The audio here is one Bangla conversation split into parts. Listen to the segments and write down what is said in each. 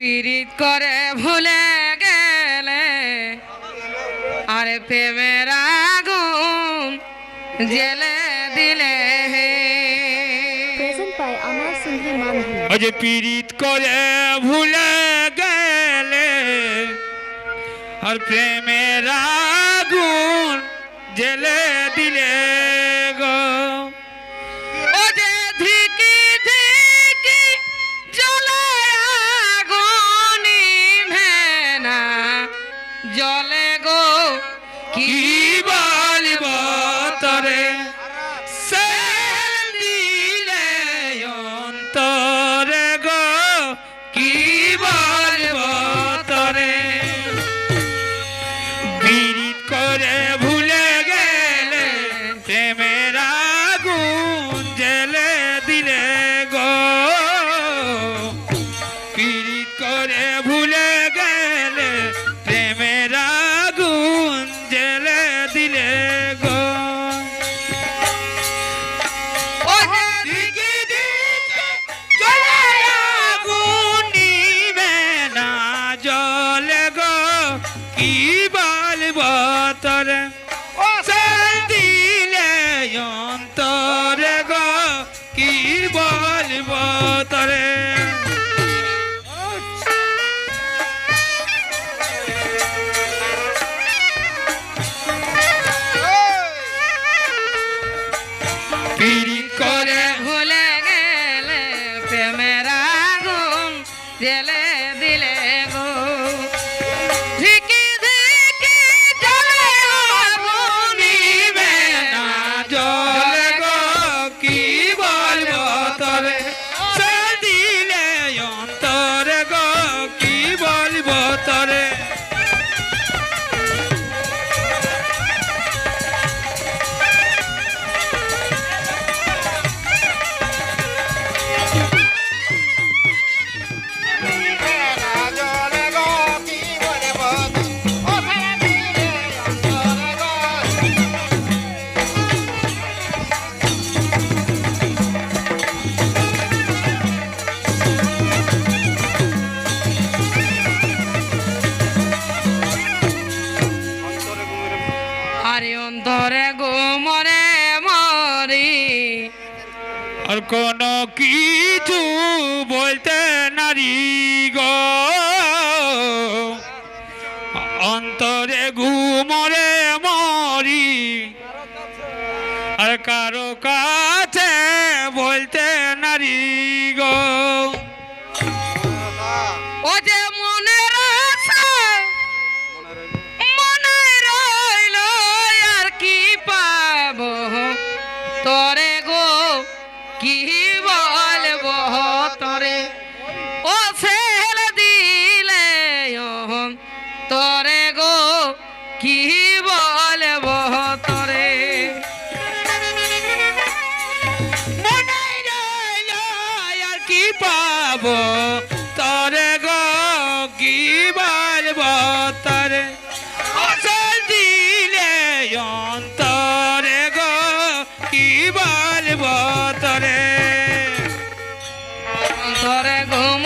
পীড়িত করে ভুলে গেলে আর প্রেমের আগুন জেলে দিলে আজ পীড়িত করে ভুলে গেলে আর প্রেমের আগুন জেলে দিলে। good বলব তরে। পিড়ি করে আর কোন কিছু বলতে নারি গ। অন্তরে ঘুমরে মরি। আর কারও কাছে বলতে নারি গ। ও আর কি পাব? তোরে কি বলব তরে? আর কি পাব? তরে গো, কি বলব তরে? অসল দিলে অন্তরে গো, কি বলব তরে? অন্তরে ঘুম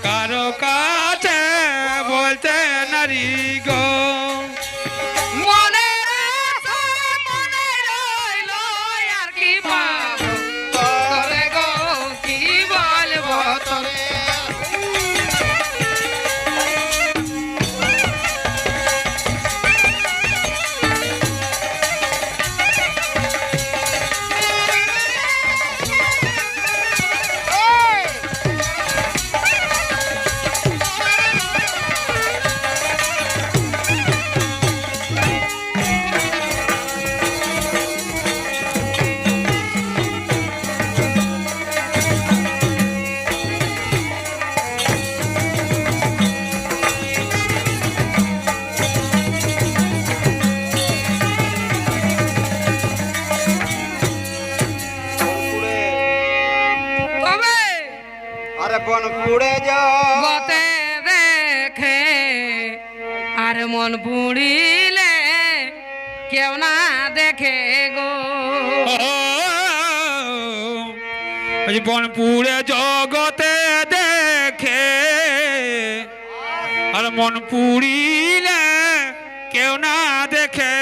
যতে রেখে আর মন পুড়িলে কেউ না দেখে গো। মন পুড়ে জগতে দেখে আর মন পুড়িলে কেউ না দেখে